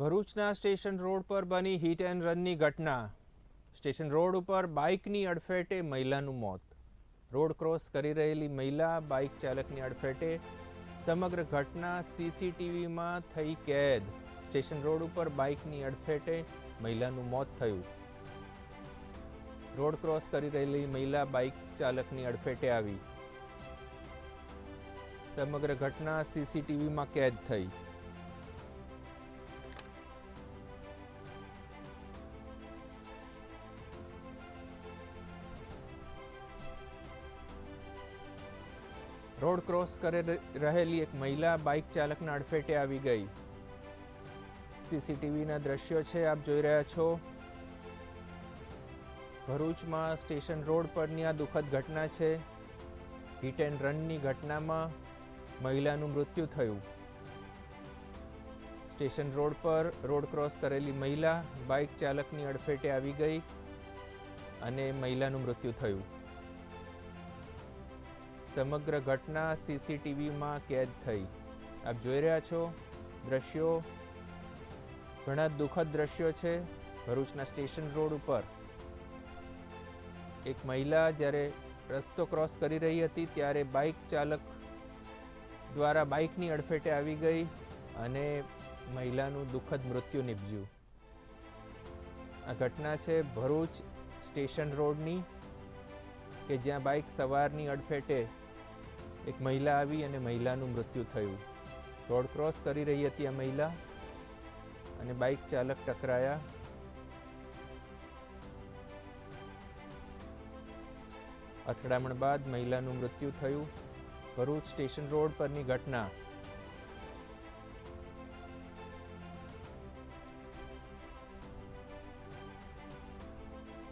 ભરૂચના station road પર બની હિટ એન્ડ રનની ઘટના. સ્ટેશન રોડ ઉપર બાઇકની અડફેટે મહિલાનું મોત. રોડ ક્રોસ કરી રહેલી મહિલા બાઇક ચાલકની અડફેટે સમગ્ર ઘટના સીસીટીવીમાં થઈ કેદ. સ્ટેશન રોડ ઉપર બાઇકની અડફેટે મહિલાનું મોત થયું. રોડ ક્રોસ કરી રહેલી મહિલા બાઇક ચાલકની અડફેટે આવી. સમગ્ર ઘટના સીસીટીવીમાં કેદ થઈ. રોડ ક્રોસ કરી રહેલી એક મહિલા બાઇક ચાલકના અડફેટે આવી ગઈ. સીસીટીવીના દ્રશ્યો છે, આપ જોઈ રહ્યા છો. ભરૂચમાં સ્ટેશન રોડ પરની આ દુઃખદ ઘટના છે. હિટ એન્ડ રનની ઘટનામાં મહિલાનું મૃત્યુ થયું. સ્ટેશન રોડ પર રોડ ક્રોસ કરેલી મહિલા બાઇક ચાલકની અડફેટે આવી ગઈ અને મહિલાનું મૃત્યુ થયું. સમગ્ર ઘટના સીસીટીવીમાં કેદ થઈ. આપ જોઈ રહ્યા છો દ્રશ્યો. ઘણા દુઃખદ દ્રશ્યો છે ભરૂચના સ્ટેશન રોડ ઉપર. એક મહિલા જ્યારે રસ્તો ક્રોસ કરી રહી હતી ત્યારે બાઇક ચાલક દ્વારા બાઇકની અડફેટે આવી ગઈ અને મહિલાનું દુઃખદ મૃત્યુ નિપજ્યું. આ ઘટના છે ભરૂચ સ્ટેશન રોડની. કે જ્યાં બાઇક સવારની અડફેટે એક મહિલા આવી અને મહિલાનું મૃત્યુ થયું. રોડ ક્રોસ કરી રહી હતી આ મહિલા અને બાઇક ચાલક ટકરાયા. અથડામણ બાદ મહિલાનું મૃત્યુ થયું. ભરૂચ સ્ટેશન રોડ પરની ઘટના.